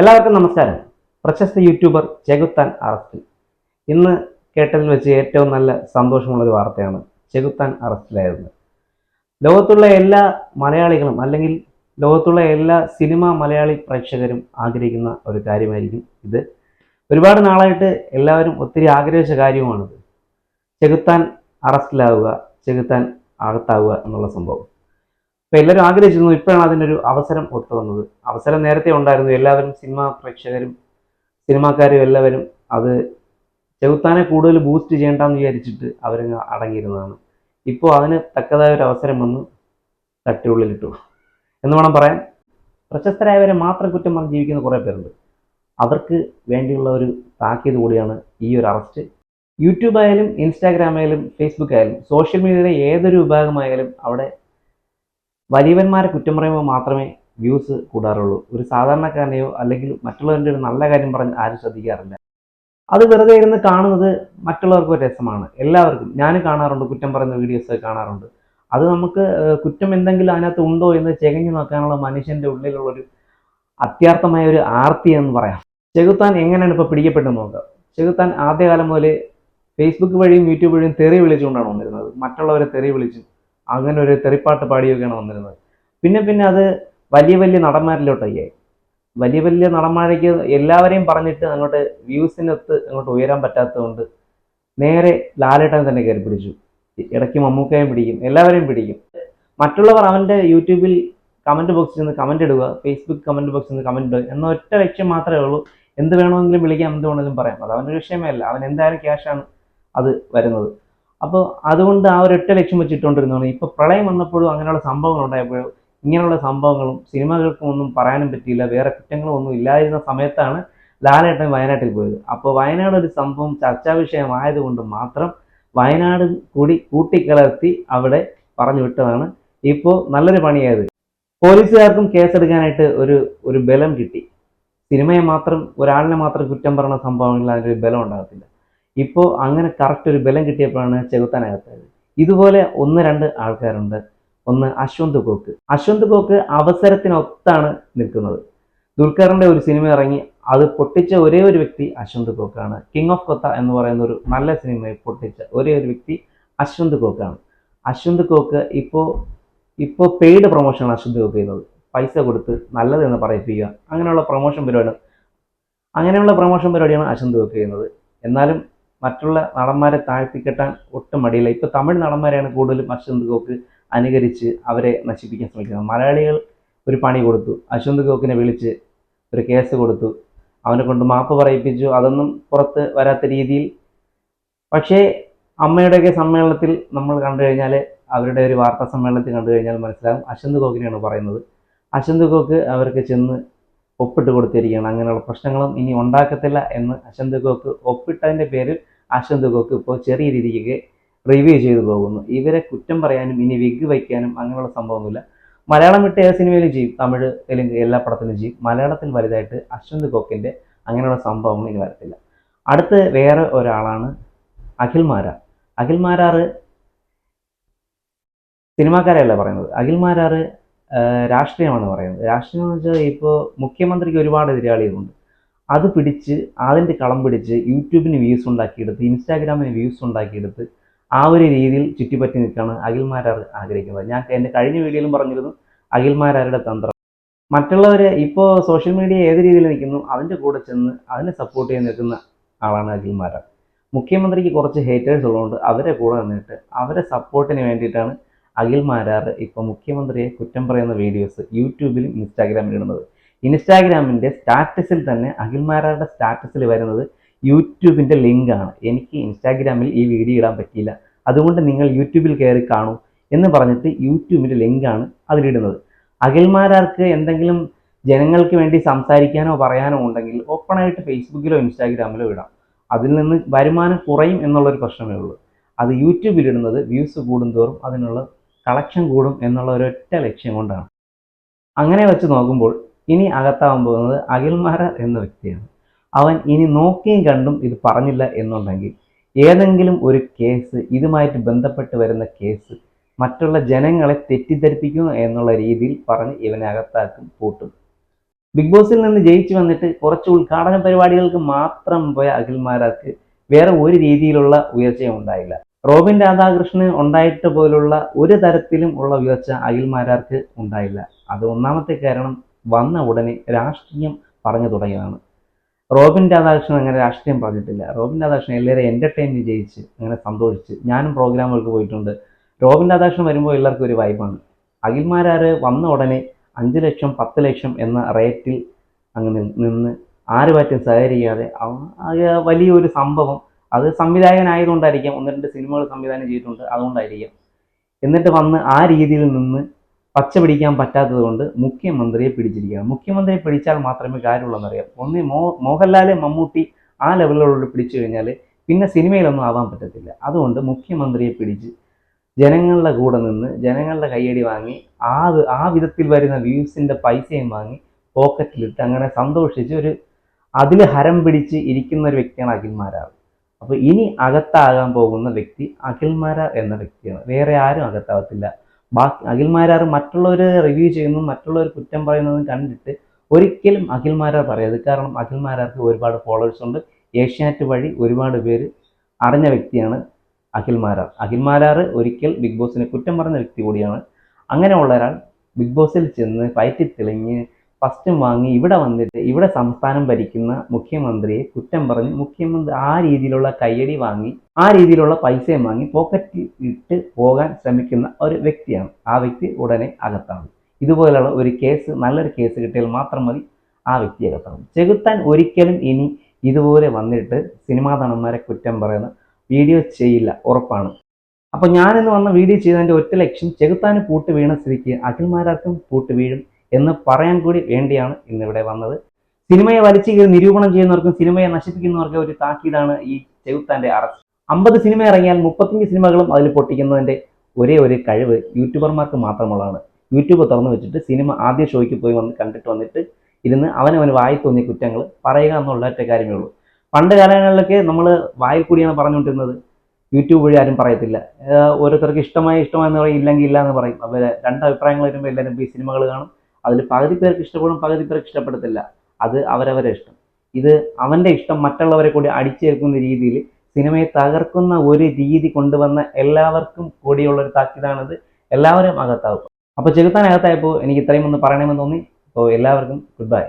എല്ലാവർക്കും നമസ്കാരം. പ്രശസ്ത യൂട്യൂബർ ചെകുത്താൻ അറസ്റ്റിൽ ഇന്ന് കേട്ടതിൽ വെച്ച് ഏറ്റവും നല്ല സന്തോഷമുള്ളൊരു വാർത്തയാണ് ചെകുത്താൻ അറസ്റ്റിലായിരുന്നത്. ലോകത്തുള്ള എല്ലാ മലയാളികളും അല്ലെങ്കിൽ ലോകത്തുള്ള എല്ലാ സിനിമ മലയാളി പ്രേക്ഷകരും ആഗ്രഹിക്കുന്ന ഒരു കാര്യമായിരിക്കും ഇത്. ഒരുപാട് നാളായിട്ട് എല്ലാവരും ഒത്തിരി ആഗ്രഹിച്ച കാര്യവുമാണിത് ചെകുത്താൻ അറസ്റ്റിലാവുക ചെകുത്താൻ അകത്താവുക എന്നുള്ള സംഭവം. അപ്പൊ എല്ലാവരും ആഗ്രഹിച്ചിരുന്നു ഇപ്പോഴാണ് അതിന്റെ ഒരു അവസരം ഒത്തു വന്നത്. അവസരം നേരത്തെ ഉണ്ടായിരുന്നു. എല്ലാവരും സിനിമ പ്രേക്ഷകരും സിനിമാക്കാരും എല്ലാവരും അത് ചെകുത്താനെ കൂടുതൽ ബൂസ്റ്റ് ചെയ്യേണ്ടെന്ന് വിചാരിച്ചിട്ട് അവരങ്ങ് അടങ്ങിയിരുന്നതാണ്. ഇപ്പോൾ അതിന് തക്കതായ ഒരു അവസരം വന്ന് തട്ടിയുള്ളിലിട്ടു. എന്ന് വേണം പറയാൻ. പ്രശസ്തരായവരെ മാത്രം കുറ്റം പറഞ്ഞ് ജീവിക്കുന്ന കുറേ പേരുണ്ട്. അവർക്ക് വേണ്ടിയുള്ള ഒരു താക്കീത് കൂടിയാണ് ഈ ഒരു അറസ്റ്റ് യൂട്യൂബ് ആയാലും ഇൻസ്റ്റാഗ്രാം ആയാലും ഫേസ്ബുക്ക് ആയാലും സോഷ്യൽ മീഡിയയുടെ ഏതൊരു വിഭാഗമായാലും അവിടെ വലിയവന്മാരെ കുറ്റം പറയുമ്പോൾ മാത്രമേ വ്യൂസ് കൂടാറുള്ളൂ. ഒരു സാധാരണക്കാരനെയോ അല്ലെങ്കിൽ മറ്റുള്ളവരുടെ ഒരു നല്ല കാര്യം പറഞ്ഞ് ആരും ശ്രദ്ധിക്കാറില്ല. അത് വെറുതെ ഇരുന്ന് കാണുന്നത് മറ്റുള്ളവർക്ക് ഒരു രസമാണ്. എല്ലാവർക്കും. ഞാനും കാണാറുണ്ട് കുറ്റം പറയുന്ന വീഡിയോസ് കാണാറുണ്ട്. അത് നമുക്ക് കുറ്റം എന്തെങ്കിലും അതിനകത്ത് ഉണ്ടോ എന്ന് ചെകഞ്ഞു നോക്കാനുള്ള മനുഷ്യന്റെ ഉള്ളിലുള്ളൊരു അത്യാർത്ഥമായ ഒരു ആർത്തി എന്ന് പറയാം. ചെകുത്താൻ എങ്ങനെയാണ് ഇപ്പോൾ പിടിക്കപ്പെട്ടെന്ന് നോക്കാം. ചെകുത്താൻ ആദ്യകാലം മുതൽ ഫേസ്ബുക്ക് വഴിയും യൂട്യൂബ് വഴിയും തെറി വിളിച്ചുകൊണ്ടാണ് വന്നിരുന്നത്. മറ്റുള്ളവരെ തെറി വിളിച്ചു അങ്ങനെ ഒരു തെറിപ്പാട്ട് പാടിയൊക്കെയാണ് വന്നിരുന്നത്. പിന്നെ പിന്നെ അത് വലിയ വലിയ നടന്മാരിലോട്ടായി വലിയ വലിയ നടന്മാരേക്ക് എല്ലാവരെയും പറഞ്ഞിട്ട് അങ്ങോട്ട് വ്യൂസിനൊത്ത് അങ്ങോട്ട് ഉയരാൻ പറ്റാത്തതുകൊണ്ട് നേരെ ലാലേട്ടൻ തന്നെ കയറി പിടിച്ചു. ഇടയ്ക്ക് മമ്മൂക്കയും പിടിക്കും എല്ലാവരെയും പിടിക്കും. മറ്റുള്ളവർ അവന്റെ യൂട്യൂബിൽ കമന്റ് ബോക്സിൽ നിന്ന് കമന്റ് ഇടുക ഫേസ്ബുക്ക് കമന്റ് ബോക്സിൽ നിന്ന് കമന്റ് ഇടുക എന്ന ഒറ്റ ലക്ഷ്യം മാത്രമേ ഉള്ളൂ. എന്ത് വേണമെങ്കിലും വിളിക്കാം എന്ത് വേണമെങ്കിലും പറയാം. അത് അവന്റെ വിഷയമേ അല്ല. അവൻ എന്തായാലും ക്യാഷാണ് അത് വരുന്നത്. അപ്പോൾ അതുകൊണ്ട് ആ ഒരു ഒറ്റ ലക്ഷ്യം വെച്ചിട്ടുകൊണ്ടിരുന്നതാണ് ഇപ്പോൾ പ്രളയം വന്നപ്പോഴും അങ്ങനെയുള്ള സംഭവങ്ങൾ ഉണ്ടായപ്പോഴും ഇങ്ങനെയുള്ള സംഭവങ്ങളും സിനിമകൾക്കും ഒന്നും പറയാനും പറ്റിയില്ല. വേറെ കുറ്റങ്ങളും ഒന്നും ഇല്ലായിരുന്ന സമയത്താണ് ലാലേട്ടൻ വയനാട്ടിൽ പോയത്. അപ്പോൾ വയനാട് ഒരു സംഭവം ചർച്ചാ വിഷയമായതുകൊണ്ട് മാത്രം വയനാട് കൂടി കൂട്ടിക്കലർത്തി അവിടെ പറഞ്ഞു വിട്ടതാണ്. ഇപ്പോൾ നല്ലൊരു പണിയായത്. പോലീസുകാർക്കും കേസെടുക്കാനായിട്ട് ഒരു ഒരു ബലം കിട്ടി. സിനിമയെ മാത്രം ഒരാളിനെ മാത്രം കുറ്റം പറയുന്ന സംഭവങ്ങളിൽ അതിനൊരു ബലം ഉണ്ടാകത്തില്ല. ഇപ്പോൾ അങ്ങനെ കറക്റ്റ് ഒരു ബലം കിട്ടിയപ്പോഴാണ് ചെകുത്താനകത്തായത് ഇതുപോലെ ഒന്ന് രണ്ട് ആൾക്കാരുണ്ട്. ഒന്ന് അശ്വന്ത് കോക്ക്. അശ്വന്ത് കോക്ക് അവസരത്തിനൊത്താണ് നിൽക്കുന്നത്. ദുൽഖറിന്റെ ഒരു സിനിമ ഇറങ്ങി അത് പൊട്ടിച്ച ഒരേ ഒരു വ്യക്തി അശ്വന്ത് കോക്കാണ്. കിങ് ഓഫ് കൊത്ത എന്ന് പറയുന്ന ഒരു നല്ല സിനിമയെ പൊട്ടിച്ച ഒരേ ഒരു വ്യക്തി അശ്വന്ത് കോക്കാണ്. അശ്വന്ത് കോക്ക് ഇപ്പോൾ ഇപ്പോൾ പെയ്ഡ് പ്രൊമോഷനാണ് അശ്വന്ത് കോക്ക് ചെയ്യുന്നത് പൈസ കൊടുത്ത് നല്ലതെന്ന് പറയിപ്പിക്കുക. അങ്ങനെയുള്ള പ്രൊമോഷൻ പരിപാടി അങ്ങനെയുള്ള പ്രൊമോഷൻ പരിപാടിയാണ് അശ്വന്ത് കോക്ക് ചെയ്യുന്നത്. എന്നാലും മറ്റുള്ള നടന്മാരെ താഴ്ത്തിക്കെട്ടാൻ ഒട്ടും മടിയില്ല. ഇപ്പോൾ തമിഴ് നടന്മാരെയാണ് കൂടുതലും അശ്വന്ത് ഗോക്ക് അനുകരിച്ച് അവരെ നശിപ്പിക്കാൻ ശ്രമിക്കുന്നത്. മലയാളികൾ ഒരു പണി കൊടുത്തു. അശ്വന്ത് ഗോക്കിനെ വിളിച്ച് ഒരു കേസ് കൊടുത്തു. അവനെ കൊണ്ട് മാപ്പ് പറയിപ്പിച്ചു. അതൊന്നും പുറത്ത് വരാത്ത രീതിയിൽ. പക്ഷേ അമ്മയുടെയൊക്കെ സമ്മേളനത്തിൽ നമ്മൾ കണ്ടു കഴിഞ്ഞാൽ അവരുടെ ഒരു വാർത്താ സമ്മേളനത്തിൽ കണ്ടു കഴിഞ്ഞാൽ മനസ്സിലാകും അശ്വന്ത് ഗോക്കിനെയാണ് പറയുന്നത്. അശ്വന്ത് ഗോക്ക് അവർക്ക് ചെന്ന് ഒപ്പിട്ട് കൊടുത്തിരിക്കുകയാണ്. അങ്ങനെയുള്ള പ്രശ്നങ്ങളും ഇനി ഉണ്ടാക്കത്തില്ല എന്ന് അശ്വന്ത് കോക്ക് ഒപ്പിട്ടതിന്റെ പേരിൽ അശ്വന്ത് കോക്ക് ഇപ്പോൾ ചെറിയ രീതിക്ക് റിവ്യൂ ചെയ്തു പോകുന്നു. ഇവരെ കുറ്റം പറയാനും ഇനി വിഗ് വയ്ക്കാനും അങ്ങനെയുള്ള സംഭവമൊന്നുമില്ല. മലയാളം വിട്ട് ഏത് സിനിമയിലും ചെയ്യും. തമിഴ് തെലുങ്ക് എല്ലാ പടത്തിലും ചെയ്യും. മലയാളത്തിൽ വലുതായിട്ട് അശ്വന്ത് കോക്കിന്റെ അങ്ങനെയുള്ള സംഭവങ്ങൾ ഇനി വരത്തില്ല. അടുത്ത് വേറെ ഒരാളാണ് അഖിൽ മാരാർ. അഖിൽ മാരാറ് സിനിമാക്കാരെയല്ല പറയുന്നത്? അഖിൽ ആഹ് രാഷ്ട്രീയമാണ് പറയുന്നത്. രാഷ്ട്രീയം എന്ന് വെച്ചാൽ ഇപ്പോൾ മുഖ്യമന്ത്രിക്ക് ഒരുപാട് എതിരാളികളുണ്ട്. അത് പിടിച്ച് അതിന്റെ കളം പിടിച്ച് യൂട്യൂബിന് വ്യൂസ് ഉണ്ടാക്കിയെടുത്ത് ഇൻസ്റ്റാഗ്രാമിന് വ്യൂസ് ഉണ്ടാക്കിയെടുത്ത് ആ ഒരു രീതിയിൽ ചുറ്റിപ്പറ്റി നിൽക്കുകയാണ് അഖിൽമാരാർ ആഗ്രഹിക്കുന്നത്. ഞാൻ എന്റെ കഴിഞ്ഞ വീഡിയോയിലും പറഞ്ഞിരുന്നു അഖിൽമാരാരുടെ തന്ത്രം. മറ്റുള്ളവർ ഇപ്പോൾ സോഷ്യൽ മീഡിയ ഏത് രീതിയിൽ നിൽക്കുന്നു അതിന്റെ കൂടെ ചെന്ന് അതിനെ സപ്പോർട്ട് ചെയ്ത് നിൽക്കുന്ന ആളാണ് അഖിൽമാരാർ. മുഖ്യമന്ത്രിക്ക് കുറച്ച് ഹേറ്റേഴ്സ് ഉള്ളതുകൊണ്ട് അവരെ കൂടെ നിന്നിട്ട് അവരെ സപ്പോർട്ടിന് വേണ്ടിയിട്ടാണ് അഖിൽ മാരാർ ഇപ്പോൾ മുഖ്യമന്ത്രിയെ കുറ്റം പറയുന്ന വീഡിയോസ് യൂട്യൂബിലും ഇൻസ്റ്റാഗ്രാമിലും ഇടുന്നത്. ഇൻസ്റ്റാഗ്രാമിന്റെ സ്റ്റാറ്റസിൽ തന്നെ അഖിൽ മാരാരുടെ സ്റ്റാറ്റസിൽ വരുന്നത് യൂട്യൂബിന്റെ ലിങ്കാണ് എനിക്ക് ഇൻസ്റ്റാഗ്രാമിൽ ഈ വീഡിയോ ഇടാൻ പറ്റിയില്ല. അതുകൊണ്ട് നിങ്ങൾ യൂട്യൂബിൽ കയറി കാണൂ എന്ന് പറഞ്ഞിട്ട് യൂട്യൂബിന്റെ ലിങ്കാണ് അതിലിടുന്നത്. അഖിൽമാരാർക്ക് എന്തെങ്കിലും ജനങ്ങൾക്ക് വേണ്ടി സംസാരിക്കാനോ പറയാനോ ഉണ്ടെങ്കിൽ ഓപ്പണായിട്ട് ഫേസ്ബുക്കിലോ ഇൻസ്റ്റാഗ്രാമിലോ ഇടാം. അതിൽ നിന്ന് വരുമാനം കുറയും എന്നുള്ളൊരു പ്രശ്നമേ ഉള്ളൂ. അത് യൂട്യൂബിലിടുന്നത് വ്യൂസ് കൂടുന്തോറും അതിനുള്ള കളക്ഷൻ കൂടും എന്നുള്ള ഒരൊറ്റ ലക്ഷ്യം കൊണ്ടാണ്. അങ്ങനെ വെച്ച് നോക്കുമ്പോൾ ഇനി അകത്താവാൻ പോകുന്നത് അഖിൽമാര എന്ന വ്യക്തിയാണ്. അവൻ ഇനി നോക്കിയും കണ്ടും ഇത് പറഞ്ഞില്ല എന്നുണ്ടെങ്കിൽ ഏതെങ്കിലും ഒരു കേസ് ഇതുമായിട്ട് ബന്ധപ്പെട്ട് വരുന്ന കേസ് മറ്റുള്ള ജനങ്ങളെ തെറ്റിദ്ധരിപ്പിക്കുന്നു എന്നുള്ള രീതിയിൽ പറഞ്ഞ് ഇവനെ അകത്താക്കും പൂട്ടും. ബിഗ് ബോസിൽ നിന്ന് ജയിച്ചു വന്നിട്ട് കുറച്ച് ഉദ്ഘാടന പരിപാടികൾക്ക് മാത്രം പോയ അഖിൽമാരാർക്ക് വേറെ ഒരു രീതിയിലുള്ള ഉയർച്ചയും ഉണ്ടായില്ല. റോബിൻ രാധാകൃഷ്ണന് ഉണ്ടായിട്ട് പോലുള്ള ഒരു തരത്തിലും ഉള്ള ഉയർച്ച അഖിൽമാരാർക്ക് ഉണ്ടായില്ല. അത് ഒന്നാമത്തെ കാരണം വന്ന ഉടനെ രാഷ്ട്രീയം പറഞ്ഞു തുടങ്ങിയതാണ്. റോബിൻ രാധാകൃഷ്ണൻ അങ്ങനെ രാഷ്ട്രീയം പറഞ്ഞിട്ടില്ല. റോബിൻ രാധാകൃഷ്ണൻ എല്ലാവരും എന്റർടൈൻ വിജയിച്ച് അങ്ങനെ സന്തോഷിച്ച് ഞാനും പ്രോഗ്രാമുകൾക്ക് പോയിട്ടുണ്ട്. റോബിൻ രാധാകൃഷ്ണൻ വരുമ്പോൾ എല്ലാവർക്കും ഒരു വൈബാണ് അഖിൽമാരാർ വന്ന ഉടനെ അഞ്ച് ലക്ഷം പത്ത് ലക്ഷം എന്ന റേറ്റിൽ അങ്ങ് നിന്ന് ആരുമായിട്ടും സഹകരിക്കാതെ വലിയൊരു സംഭവം അത് സംവിധായകനായതുകൊണ്ടായിരിക്കാം ഒന്ന് രണ്ട് സിനിമകൾ സംവിധാനം ചെയ്തിട്ടുണ്ട് അതുകൊണ്ടായിരിക്കാം. എന്നിട്ട് വന്ന് ആ രീതിയിൽ നിന്ന് പച്ച പിടിക്കാൻ പറ്റാത്തത് കൊണ്ട് മുഖ്യമന്ത്രിയെ പിടിച്ചിരിക്കുകയാണ്. മുഖ്യമന്ത്രിയെ പിടിച്ചാൽ മാത്രമേ കാര്യമുള്ളൂ ഒന്ന് മോ മോഹൻലാൽ മമ്മൂട്ടി ആ ലെവലുകളോട് പിടിച്ചു കഴിഞ്ഞാൽ പിന്നെ സിനിമയിലൊന്നും ആവാൻ പറ്റത്തില്ല. അതുകൊണ്ട് മുഖ്യമന്ത്രിയെ പിടിച്ച് ജനങ്ങളുടെ കൂടെ നിന്ന് ജനങ്ങളുടെ കയ്യടി വാങ്ങി ആ ആ വിധത്തിൽ വരുന്ന വ്യൂസിന്റെ പൈസയും വാങ്ങി പോക്കറ്റിലിട്ട് അങ്ങനെ സന്തോഷിച്ച് ഒരു അതിൽ ഹരം പിടിച്ച് ഇരിക്കുന്ന ഒരു വ്യക്തിയാണ് അഖിൽമാരാർ അപ്പോൾ ഇനി അകത്താകാൻ പോകുന്ന വ്യക്തി അഖിൽമാര എന്ന വ്യക്തിയാണ്. വേറെ ആരും അകത്താകത്തില്ല ബാക്കി അഖിൽമാരാർ മറ്റുള്ളവർ റിവ്യൂ ചെയ്യുന്നതും മറ്റുള്ളവർ കുറ്റം പറയുന്നതും കണ്ടിട്ട് ഒരിക്കലും അഖിൽമാരാർ പറയരുത്. കാരണം അഖിൽമാരാർക്ക് ഒരുപാട് ഫോളോവേഴ്സ് ഉണ്ട്. ഏഷ്യാനെറ്റ് വഴി ഒരുപാട് പേര് അറിഞ്ഞ വ്യക്തിയാണ് അഖിൽമാരാർ അഖിൽമാരാർ ഒരിക്കൽ ബിഗ് ബോസിനെ കുറ്റം പറഞ്ഞ വ്യക്തി കൂടിയാണ്. അങ്ങനെയുള്ള ഒരാൾ ബിഗ് ബോസിൽ ചെന്ന് ഫൈറ്റിൽ തെളിഞ്ഞ് ഫസ്റ്റും വാങ്ങി ഇവിടെ വന്നിട്ട് ഇവിടെ സംസ്ഥാനം ഭരിക്കുന്ന മുഖ്യമന്ത്രിയെ കുറ്റം പറഞ്ഞ് മുഖ്യമന്ത്രി ആ രീതിയിലുള്ള കയ്യടി വാങ്ങി ആ രീതിയിലുള്ള പൈസയും വാങ്ങി പോക്കറ്റ് ഇട്ട് പോകാൻ ശ്രമിക്കുന്ന ഒരു വ്യക്തിയാണ്. ആ വ്യക്തി ഉടനെ അകത്താണ്. ഇതുപോലെയുള്ള ഒരു കേസ് നല്ലൊരു കേസ് കിട്ടിയാൽ മാത്രം മതി ആ വ്യക്തി അകത്താണ്. ചെകുത്താൻ ഒരിക്കലും ഇനി ഇതുപോലെ വന്നിട്ട് സിനിമാ നടന്മാരെ കുറ്റം പറയുന്ന വീഡിയോ ചെയ്യില്ല ഉറപ്പാണ്. അപ്പോൾ ഞാനിന്ന് വന്ന വീഡിയോ ചെയ്തതിന്റെ ഒറ്റ ലക്ഷ്യം ചെകുത്താന് പൂട്ട് വീണ സ്ഥിതിക്ക് അഖിൽമാരാർക്കും പൂട്ട് വീഴും എന്ന് പറയാൻ കൂടി വേണ്ടിയാണ് ഇന്നിവിടെ വന്നത്. സിനിമയെ വലിച്ചു കയറി നിരൂപണം ചെയ്യുന്നവർക്കും സിനിമയെ നശിപ്പിക്കുന്നവർക്കും ഒരു താക്കീതാണ് ഈ ചെകുത്താന്റെ അറസ്റ്റ്. അമ്പത് സിനിമ ഇറങ്ങിയാൽ മുപ്പത്തഞ്ച് സിനിമകളും അതിൽ പൊട്ടിക്കുന്നതിന്റെ ഒരേ ഒരു കഴിവ് യൂട്യൂബർമാർക്ക് മാത്രമുള്ളതാണ്. യൂട്യൂബ് തുറന്നു വെച്ചിട്ട് സിനിമ ആദ്യ ഷോയ്ക്ക് പോയി വന്ന് കണ്ടിട്ട് വന്നിട്ട് ഇരുന്ന് അവനവന് വായി തോന്നിയ കുറ്റങ്ങൾ പറയുക എന്നുള്ള ഒറ്റ കാര്യമേ ഉള്ളൂ. പണ്ട് കാലങ്ങളിലൊക്കെ നമ്മൾ വായിൽ കൂടിയാണ് പറഞ്ഞുകൊണ്ടിരുന്നത്. യൂട്യൂബ് വഴി ആരും പറയത്തില്ല. ഓരോരുത്തർക്ക് ഇഷ്ടമായി ഇഷ്ടമായെന്ന് പറയും ഇല്ലെങ്കിൽ ഇല്ല എന്ന് പറയും. അപ്പോൾ രണ്ട് അഭിപ്രായങ്ങൾ വരുമ്പോൾ എല്ലാവരും ഈ സിനിമകൾ കാണും. അതിൽ പകുതി പേർക്ക് ഇഷ്ടപ്പെടും പകുതി പേർക്ക് ഇഷ്ടപ്പെടത്തില്ല. അത് അവരവരെ ഇഷ്ടം. ഇത് അവന്റെ ഇഷ്ടം മറ്റുള്ളവരെ കൂടി അടിച്ചേൽക്കുന്ന രീതിയിൽ സിനിമയെ തകർക്കുന്ന ഒരു രീതി കൊണ്ടുവന്ന എല്ലാവർക്കും കൂടിയുള്ള ഒരു താക്കീതാണിത്. എല്ലാവരും അകത്താവും. അപ്പോൾ ചെലുത്താൻ അകത്തായപ്പോൾ എനിക്ക് ഇത്രയും ഒന്ന് പറയണമെന്ന് തോന്നി. അപ്പോൾ എല്ലാവർക്കും ഗുഡ് ബൈ